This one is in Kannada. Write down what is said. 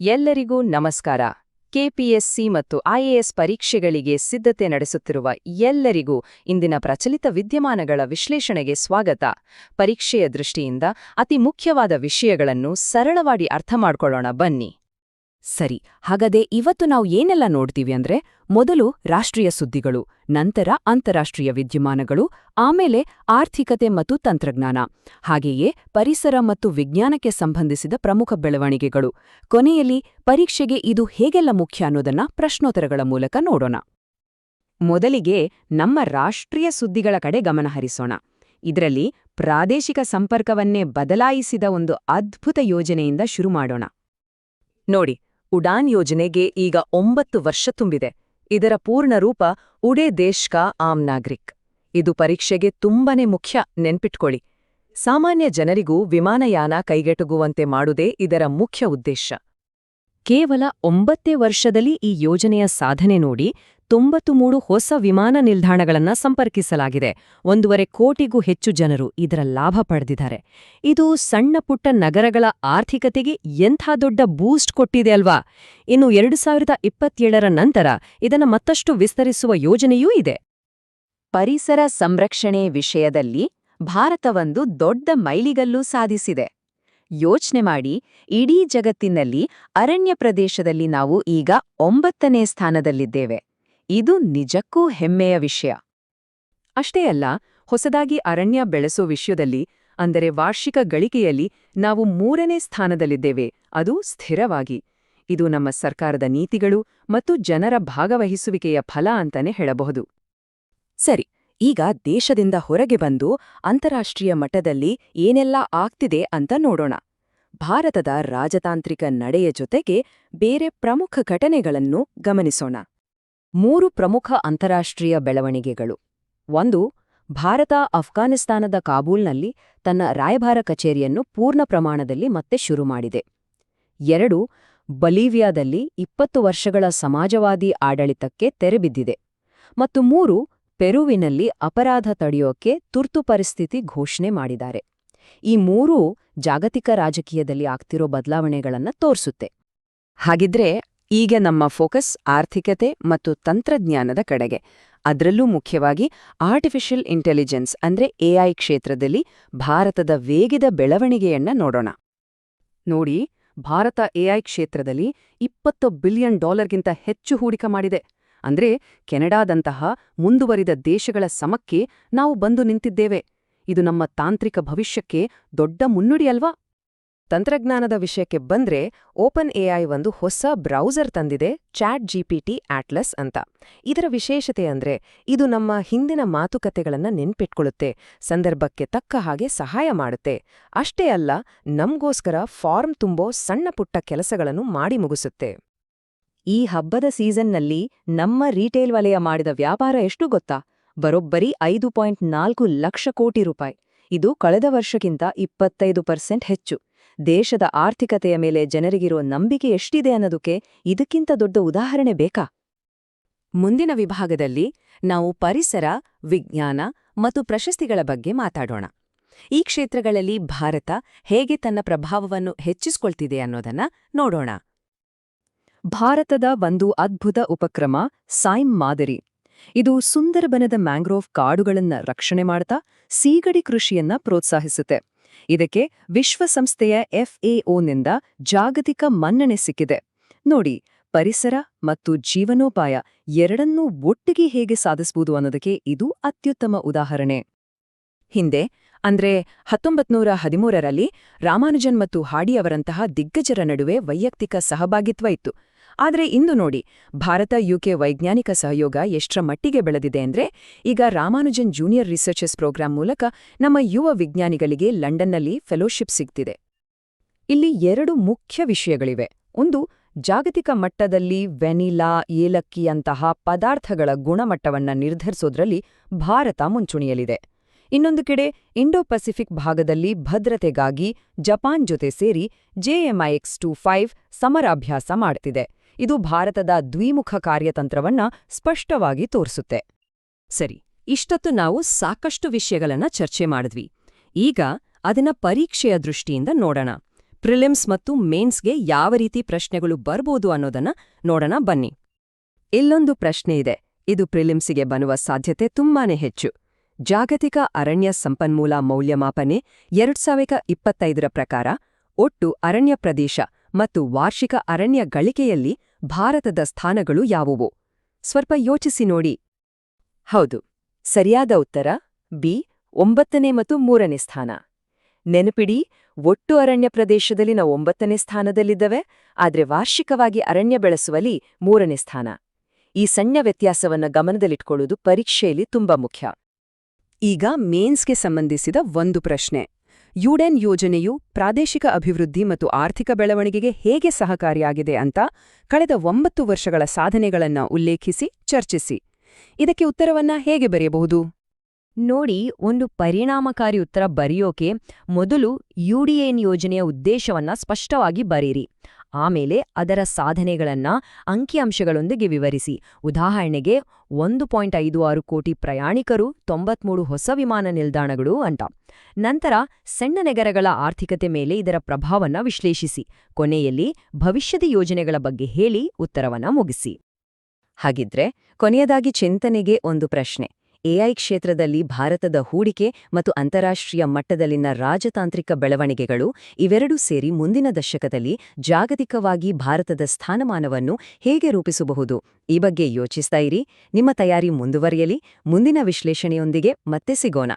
ಎಲ್ಲರಿಗೂ ನಮಸ್ಕಾರ. ಕೆಪಿಎಸ್ಸಿ ಮತ್ತು ಐಎಎಸ್ ಪರೀಕ್ಷೆಗಳಿಗೆ ಸಿದ್ಧತೆ ನಡೆಸುತ್ತಿರುವ ಎಲ್ಲರಿಗೂ ಇಂದಿನ ಪ್ರಚಲಿತ ವಿದ್ಯಮಾನಗಳ ವಿಶ್ಲೇಷಣೆಗೆ ಸ್ವಾಗತ. ಪರೀಕ್ಷೆಯ ದೃಷ್ಟಿಯಿಂದ ಅತಿ ಮುಖ್ಯವಾದ ವಿಷಯಗಳನ್ನು ಸರಳವಾಗಿ ಅರ್ಥ ಮಾಡ್ಕೊಳ್ಳೋಣ ಬನ್ನಿ. ಸರಿ ಹಾಗಾದೆ ಇವತ್ತು ನಾವು ಏನೆಲ್ಲ ನೋಡ್ತೀವಿ ಅಂದ್ರೆ, ಮೊದಲು ರಾಷ್ಟ್ರೀಯ ಸುದ್ದಿಗಳು, ನಂತರ ಅಂತಾರಾಷ್ಟ್ರೀಯ ವಿದ್ಯಮಾನಗಳು, ಆಮೇಲೆ ಆರ್ಥಿಕತೆ ಮತ್ತು ತಂತ್ರಜ್ಞಾನ. ಹಾಗೆಯೇ ಪರಿಸರ ಮತ್ತು ವಿಜ್ಞಾನಕ್ಕೆ ಸಂಬಂಧಿಸಿದ ಪ್ರಮುಖ ಬೆಳವಣಿಗೆಗಳು. ಕೊನೆಯಲ್ಲಿ ಪರೀಕ್ಷೆಗೆ ಇದು ಹೇಗೆಲ್ಲ ಮುಖ್ಯ ಅನ್ನೋದನ್ನ ಪ್ರಶ್ನೋತ್ತರಗಳ ಮೂಲಕ ನೋಡೋಣ. ಮೊದಲಿಗೆ ನಮ್ಮ ರಾಷ್ಟ್ರೀಯ ಸುದ್ದಿಗಳ ಕಡೆ ಗಮನಹರಿಸೋಣ ಇದರಲ್ಲಿ ಪ್ರಾದೇಶಿಕ ಸಂಪರ್ಕವನ್ನೇ ಬದಲಾಯಿಸಿದ ಒಂದು ಅದ್ಭುತ ಯೋಜನೆಯಿಂದ ಶುರು ಮಾಡೋಣ. ನೋಡಿ ಉಡಾನ್ ಯೋಜನೆಗೆ ಈಗ ಒಂಬತ್ತು ವರ್ಷ ತುಂಬಿದೆ. ಇದರ ಪೂರ್ಣ ರೂಪ ಉಡೇ ದೇಶ್ ಕಾ ಆಮ್ ನಾಗರಿಕ್. ಇದು ಪರೀಕ್ಷೆಗೆ ತುಂಬನೇ ಮುಖ್ಯ ನೆನ್ಪಿಟ್ಕೊಳ್ಳಿ. ಸಾಮಾನ್ಯ ಜನರಿಗೂ ವಿಮಾನಯಾನ ಕೈಗೆಟುಕುವಂತೆ ಮಾಡುವುದೇ ಇದರ ಮುಖ್ಯ ಉದ್ದೇಶ. ಕೇವಲ ಒಂಬತ್ತೇ ವರ್ಷದಲ್ಲಿ ಈ ಯೋಜನೆಯ ಸಾಧನೆ ನೋಡಿ ತೊಂಬತ್ತು ಮೂರು ಹೊಸ ವಿಮಾನ ನಿಲ್ದಾಣಗಳನ್ನ ಸಂಪರ್ಕಿಸಲಾಗಿದೆ. ಒಂದೂವರೆ ಕೋಟಿಗೂ ಹೆಚ್ಚು ಜನರು ಇದರ ಲಾಭ ಪಡೆದಿದ್ದಾರೆ. ಇದು ಸಣ್ಣ ಪುಟ್ಟ ನಗರಗಳ ಆರ್ಥಿಕತೆಗೆ ಎಂಥ ದೊಡ್ಡ ಬೂಸ್ಟ್ ಕೊಟ್ಟಿದೆ ಅಲ್ವಾ? ಇನ್ನು ಎರಡು ಸಾವಿರದ ಇಪ್ಪತ್ತೇಳರ ನಂತರ ಇದನ್ನು ಮತ್ತಷ್ಟು ವಿಸ್ತರಿಸುವ ಯೋಜನೆಯೂ ಇದೆ. ಪರಿಸರ ಸಂರಕ್ಷಣೆ ವಿಷಯದಲ್ಲಿ ಭಾರತವೊಂದು ದೊಡ್ಡ ಮೈಲಿಗಲ್ಲು ಸಾಧಿಸಿದೆ. ಯೋಚ್ನೆ ಮಾಡಿ, ಇಡೀ ಜಗತ್ತಿನಲ್ಲಿ ಅರಣ್ಯ ಪ್ರದೇಶದಲ್ಲಿ ನಾವು ಈಗ ಒಂಬತ್ತನೇ ಸ್ಥಾನದಲ್ಲಿದ್ದೇವೆ. ಇದು ನಿಜಕ್ಕೂ ಹೆಮ್ಮೆಯ ವಿಷಯ. ಅಷ್ಟೇ ಅಲ್ಲ, ಹೊಸದಾಗಿ ಅರಣ್ಯ ಬೆಳೆಸೋ ವಿಷಯದಲ್ಲಿ, ಅಂದರೆ ವಾರ್ಷಿಕ ಗಳಿಕೆಯಲ್ಲಿ, ನಾವು ಮೂರನೇ ಸ್ಥಾನದಲ್ಲಿದ್ದೇವೆ, ಅದು ಸ್ಥಿರವಾಗಿ. ಇದು ನಮ್ಮ ಸರ್ಕಾರದ ನೀತಿಗಳು ಮತ್ತು ಜನರ ಭಾಗವಹಿಸುವಿಕೆಯ ಫಲ ಅಂತಾನೆ ಹೇಳಬಹುದು. ಸರಿ, ಈಗ ದೇಶದಿಂದ ಹೊರಗೆ ಬಂದು ಅಂತಾರಾಷ್ಟ್ರೀಯ ಮಟ್ಟದಲ್ಲಿ ಏನೆಲ್ಲ ಆಗ್ತಿದೆ ಅಂತ ನೋಡೋಣ. ಭಾರತದ ರಾಜತಾಂತ್ರಿಕ ನಡೆಯ ಜೊತೆಗೆ ಬೇರೆ ಪ್ರಮುಖ ಘಟನೆಗಳನ್ನು ಗಮನಿಸೋಣ. ಮೂರು ಪ್ರಮುಖ ಅಂತಾರಾಷ್ಟ್ರೀಯ ಬೆಳವಣಿಗೆಗಳು. ಒಂದು, ಭಾರತ ಅಫ್ಘಾನಿಸ್ತಾನದ ಕಾಬೂಲ್ನಲ್ಲಿ ತನ್ನ ರಾಯಭಾರ ಕಚೇರಿಯನ್ನು ಪೂರ್ಣ ಪ್ರಮಾಣದಲ್ಲಿ ಮತ್ತೆ ಶುರು ಮಾಡಿದೆ. ಎರಡು, ಬಲೀವಿಯಾದಲ್ಲಿ ಇಪ್ಪತ್ತು ವರ್ಷಗಳ ಸಮಾಜವಾದಿ ಆಡಳಿತಕ್ಕೆ ತೆರೆಬಿದ್ದಿದೆ ಮತ್ತು ಮೂರು, ಪೆರುವಿನಲ್ಲಿ ಅಪರಾಧ ತಡೆಯೋಕೆ ತುರ್ತು ಪರಿಸ್ಥಿತಿ ಘೋಷಣೆ ಮಾಡಿದ್ದಾರೆ. ಈ ಮೂರೂ ಜಾಗತಿಕ ರಾಜಕೀಯದಲ್ಲಿ ಆಗ್ತಿರೋ ಬದಲಾವಣೆಗಳನ್ನು ತೋರಿಸುತ್ತೆ. ಹಾಗಿದ್ರೆ ಈಗ ನಮ್ಮ ಫೋಕಸ್ ಆರ್ಥಿಕತೆ ಮತ್ತು ತಂತ್ರಜ್ಞಾನದ ಕಡೆಗೆ. ಅದರಲ್ಲೂ ಮುಖ್ಯವಾಗಿ ಆರ್ಟಿಫಿಷಿಯಲ್ ಇಂಟೆಲಿಜೆನ್ಸ್ ಅಂದ್ರೆ ಎಐ ಕ್ಷೇತ್ರದಲ್ಲಿ ಭಾರತದ ವೇಗದ ಬೆಳವಣಿಗೆಯನ್ನ ನೋಡೋಣ. ನೋಡಿ, ಭಾರತ ಎಐ ಕ್ಷೇತ್ರದಲ್ಲಿ ಇಪ್ಪತ್ತು ಬಿಲಿಯನ್ ಡಾಲರ್ಗಿಂತ ಹೆಚ್ಚು ಹೂಡಿಕೆ ಮಾಡಿದೆ. ಅಂದ್ರೆ ಕೆನಡಾದಂತಹ ಮುಂದುವರಿದ ದೇಶಗಳ ಸಮಕ್ಕೆ ನಾವು ಬಂದು ನಿಂತಿದ್ದೇವೆ. ಇದು ನಮ್ಮ ತಾಂತ್ರಿಕ ಭವಿಷ್ಯಕ್ಕೆ ದೊಡ್ಡ ಮುನ್ನುಡಿ ಅಲ್ವಾ? ತಂತ್ರಜ್ಞಾನದ ವಿಷಯಕ್ಕೆ ಬಂದ್ರೆ ಓಪನ್ ಎಐ ಒಂದು ಹೊಸ ಬ್ರೌಸರ್ ತಂದಿದೆ ಚಾಟ್ ಜಿಪಿಟಿ ಆಟ್ಲಸ್ ಅಂತ. ಇದರ ವಿಶೇಷತೆ ಅಂದ್ರೆ ಇದು ನಮ್ಮ ಹಿಂದಿನ ಮಾತುಕತೆಗಳನ್ನ ನೆನ್ಪಿಟ್ಕೊಳ್ಳುತ್ತೆ ಸಂದರ್ಭಕ್ಕೆ ತಕ್ಕ ಹಾಗೆ ಸಹಾಯ ಮಾಡುತ್ತೆ. ಅಷ್ಟೇ ಅಲ್ಲ, ನಮ್ಗೋಸ್ಕರ ಫಾರ್ಮ್ ತುಂಬೋ ಸಣ್ಣ ಪುಟ್ಟ ಕೆಲಸಗಳನ್ನು ಮಾಡಿ ಮುಗಿಸುತ್ತೆ. ಈ ಹಬ್ಬದ ಸೀಸನ್ನಲ್ಲಿ ನಮ್ಮ ರೀಟೇಲ್ ವಲಯ ಮಾಡಿದ ವ್ಯಾಪಾರ ಎಷ್ಟು ಗೊತ್ತಾ? ಬರೋಬ್ಬರಿ ಐದು ಪಾಯಿಂಟ್ ನಾಲ್ಕು ಲಕ್ಷ ಕೋಟಿ ರೂಪಾಯಿ. ಇದು ಕಳೆದ ವರ್ಷಕ್ಕಿಂತ ಇಪ್ಪತ್ತೈದು ಪರ್ಸೆಂಟ್ ಹೆಚ್ಚು. ದೇಶದ ಆರ್ಥಿಕತೆಯ ಮೇಲೆ ಜನರಿಗಿರೋ ನಂಬಿಕೆ ಎಷ್ಟಿದೆ ಅನ್ನೋದಕ್ಕೆ ಇದಕ್ಕಿಂತ ದೊಡ್ಡ ಉದಾಹರಣೆ ಬೇಕಾ? ಮುಂದಿನ ವಿಭಾಗದಲ್ಲಿ ನಾವು ಪರಿಸರ, ವಿಜ್ಞಾನ ಮತ್ತು ಪ್ರಶಸ್ತಿಗಳ ಬಗ್ಗೆ ಮಾತಾಡೋಣ. ಈ ಕ್ಷೇತ್ರಗಳಲ್ಲಿ ಭಾರತ ಹೇಗೆ ತನ್ನ ಪ್ರಭಾವವನ್ನು ಹೆಚ್ಚಿಸಿಕೊಳ್ತಿದೆ ಅನ್ನೋದನ್ನ ನೋಡೋಣ. ಭಾರತದ ಒಂದು ಅದ್ಭುತ ಉಪಕ್ರಮ ಸೈಮ್ ಮಾದರಿ. ಇದು ಸುಂದರಬನದ ಮ್ಯಾಂಗ್ರೋವ್ ಕಾಡುಗಳನ್ನ ರಕ್ಷಣೆ ಮಾಡ್ತಾ, ಸೀಗಡಿ ಕೃಷಿಯನ್ನ ಪ್ರೋತ್ಸಾಹಿಸುತ್ತೆ. ಇದಕ್ಕೆ ವಿಶ್ವಸಂಸ್ಥೆಯ ಎಫ್ಎಒನಿಂದ ಜಾಗತಿಕ ಮನ್ನಣೆ ಸಿಕ್ಕಿದೆ. ನೋಡಿ, ಪರಿಸರ ಮತ್ತು ಜೀವನೋಪಾಯ ಎರಡನ್ನೂ ಒಟ್ಟಿಗೆ ಹೇಗೆ ಸಾಧಿಸಬಹುದು ಅನ್ನೋದಕ್ಕೆ ಇದು ಅತ್ಯುತ್ತಮ ಉದಾಹರಣೆ. ಹಿಂದೆ, ಅಂದ್ರೆ ಹತ್ತೊಂಬತ್ನೂರ ಹದಿಮೂರರಲ್ಲಿ ರಾಮಾನುಜನ್ ಮತ್ತು ಹಾಡಿಯವರಂತಹ ದಿಗ್ಗಜರ ನಡುವೆ ವೈಯಕ್ತಿಕ ಸಹಭಾಗಿತ್ವ ಇತ್ತು. ಆದರೆ ಇಂದು ನೋಡಿ, ಭಾರತ ಯುಕೆ ವೈಜ್ಞಾನಿಕ ಸಹಯೋಗ ಎಷ್ಟರ ಮಟ್ಟಿಗೆ ಬೆಳೆದಿದೆ ಅಂದ್ರೆ, ಈಗ ರಾಮಾನುಜನ್ ಜೂನಿಯರ್ ರಿಸರ್ಚಸ್ ಪ್ರೋಗ್ರಾಂ ಮೂಲಕ ನಮ್ಮ ಯುವ ವಿಜ್ಞಾನಿಗಳಿಗೆ ಲಂಡನ್ನಲ್ಲಿ ಫೆಲೋಶಿಪ್ ಸಿಗ್ತಿದೆ. ಇಲ್ಲಿ ಎರಡು ಮುಖ್ಯ ವಿಷಯಗಳಿವೆ. ಒಂದು, ಜಾಗತಿಕ ಮಟ್ಟದಲ್ಲಿ ವೆನಿಲಾ ಏಲಕ್ಕಿಯಂತಹ ಪದಾರ್ಥಗಳ ಗುಣಮಟ್ಟವನ್ನ ನಿರ್ಧರಿಸೋದ್ರಲ್ಲಿ ಭಾರತ ಮುಂಚೂಣಿಯಲಿದೆ ಇನ್ನೊಂದು ಕಡೆ, ಇಂಡೋ ಪೆಸಿಫಿಕ್ ಭಾಗದಲ್ಲಿ ಭದ್ರತೆಗಾಗಿ ಜಪಾನ್ ಜೊತೆ ಸೇರಿ ಜೆಎಂಐಎಕ್ಸ್ ಟು ಫೈವ್ ಸಮರಾಭ್ಯಾಸ ಮಾಡ್ತಿದೆ. ಇದು ಭಾರತದ ದ್ವಿಮುಖ ಕಾರ್ಯತಂತ್ರವನ್ನ ಸ್ಪಷ್ಟವಾಗಿ ತೋರಿಸುತ್ತೆ. ಸರಿ, ಇಷ್ಟತ್ತು ನಾವು ಸಾಕಷ್ಟು ವಿಷಯಗಳನ್ನ ಚರ್ಚೆ ಮಾಡಿದ್ವಿ. ಈಗ ಅದನ್ನ ಪರೀಕ್ಷೆಯ ದೃಷ್ಟಿಯಿಂದ ನೋಡೋಣ. ಪ್ರಿಲಿಮ್ಸ್ ಮತ್ತು ಮೇನ್ಸ್ಗೆ ಯಾವ ರೀತಿ ಪ್ರಶ್ನೆಗಳು ಬರ್ಬೋದು ಅನ್ನೋದನ್ನ ನೋಡೋಣ ಬನ್ನಿ. ಇಲ್ಲೊಂದು ಪ್ರಶ್ನೆ ಇದೆ. ಇದು ಪ್ರಿಲಿಮ್ಸಿಗೆ ಬನ್ನುವ ಸಾಧ್ಯತೆ ತುಂಬಾನೇ ಹೆಚ್ಚು. ಜಾಗತಿಕ ಅರಣ್ಯ ಸಂಪನ್ಮೂಲ ಮೌಲ್ಯಮಾಪನೆ ಎರಡ್ ಸಾವಿರದ ಇಪ್ಪತ್ತೈದರ ಪ್ರಕಾರ ಒಟ್ಟು ಅರಣ್ಯ ಪ್ರದೇಶ ಮತ್ತು ವಾರ್ಷಿಕ ಅರಣ್ಯ ಗಳಿಕೆಯಲ್ಲಿ ಭಾರತದ ಸ್ಥಾನಗಳು ಯಾವುವು? ಸ್ವಲ್ಪ ಯೋಚಿಸಿ ನೋಡಿ. ಹೌದು. ಸರಿಯಾದ ಉತ್ತರ, ಬಿ, ಒಂಬತ್ತನೇ ಮತ್ತು ಮೂರನೇ ಸ್ಥಾನ. ನೆನಪಿಡಿ, ಒಟ್ಟು ಅರಣ್ಯ ಪ್ರದೇಶದಲ್ಲಿ ನಾವು ಒಂಬತ್ತನೇ ಸ್ಥಾನದಲ್ಲಿದ್ದವೆ, ಆದರೆ ವಾರ್ಷಿಕವಾಗಿ ಅರಣ್ಯ ಬೆಳೆಸುವಲ್ಲಿ ಮೂರನೇ ಸ್ಥಾನ. ಈ ಸಣ್ಣ ವ್ಯತ್ಯಾಸವನ್ನು ಗಮನದಲ್ಲಿಟ್ಕೊಳ್ಳುವುದು ಪರೀಕ್ಷೆಯಲ್ಲಿ ತುಂಬಾ ಮುಖ್ಯ. ಈಗ ಮೇನ್ಸ್ಗೆ ಸಂಬಂಧಿಸಿದ ಒಂದು ಪ್ರಶ್ನೆ. ಯುಡೆನ್ ಯೋಜನೆಯು ಪ್ರಾದೇಶಿಕ ಅಭಿವೃದ್ಧಿ ಮತ್ತು ಆರ್ಥಿಕ ಬೆಳವಣಿಗೆಗೆ ಹೇಗೆ ಸಹಕಾರಿಯಾಗಿದೆ ಅಂತ ಕಳೆದ ಒಂಬತ್ತು ವರ್ಷಗಳ ಸಾಧನೆಗಳನ್ನು ಉಲ್ಲೇಖಿಸಿ ಚರ್ಚಿಸಿ. ಇದಕ್ಕೆ ಉತ್ತರವನ್ನ ಹೇಗೆ ಬರೆಯಬಹುದು? ನೋಡಿ, ಒಂದು ಪರಿಣಾಮಕಾರಿ ಉತ್ತರ ಬರೆಯೋಕೆ ಮೊದಲು ಯುಡಿಎನ್ ಯೋಜನೆಯ ಉದ್ದೇಶವನ್ನ ಸ್ಪಷ್ಟವಾಗಿ ಬರೀರಿ ಆಮೇಲೆ ಅದರ ಸಾಧನೆಗಳನ್ನ ಅಂಕಿಅಂಶಗಳೊಂದಿಗೆ ವಿವರಿಸಿ. ಉದಾಹರಣೆಗೆ, ಒಂದು ಪಾಯಿಂಟ್ ಐದು ಆರು ಕೋಟಿ ಪ್ರಯಾಣಿಕರು, ತೊಂಬತ್ಮೂರು ಹೊಸ ವಿಮಾನ ನಿಲ್ದಾಣಗಳು ಅಂತ. ನಂತರ, ಸಣ್ಣ ನಗರಗಳ ಆರ್ಥಿಕತೆ ಮೇಲೆ ಇದರ ಪ್ರಭಾವವನ್ನು ವಿಶ್ಲೇಷಿಸಿ. ಕೊನೆಯಲ್ಲಿ, ಭವಿಷ್ಯದ ಯೋಜನೆಗಳ ಬಗ್ಗೆ ಹೇಳಿ, ಉತ್ತರವನ್ನ ಮುಗಿಸಿ. ಹಾಗಿದ್ರೆ, ಕೊನೆಯದಾಗಿ ಚಿಂತನೆಗೆ ಒಂದು ಪ್ರಶ್ನೆ. ಎಐ ಕ್ಷೇತ್ರದಲ್ಲಿ ಭಾರತದ ಹೂಡಿಕೆ ಮತ್ತು ಅಂತಾರಾಷ್ಟ್ರೀಯ ಮಟ್ಟದಲ್ಲಿನ ರಾಜತಾಂತ್ರಿಕ ಬೆಳವಣಿಗೆಗಳು ಇವೆರಡೂ ಸೇರಿ ಮುಂದಿನ ದಶಕದಲ್ಲಿ ಜಾಗತಿಕವಾಗಿ ಭಾರತದ ಸ್ಥಾನಮಾನವನ್ನು ಹೇಗೆ ರೂಪಿಸಬಹುದು? ಈ ಬಗ್ಗೆ ಯೋಚಿಸ್ತಾ ಇರಿ. ನಿಮ್ಮ ತಯಾರಿ ಮುಂದುವರಿಯಲಿ. ಮುಂದಿನ ವಿಶ್ಲೇಷಣೆಯೊಂದಿಗೆ ಮತ್ತೆ ಸಿಗೋಣ.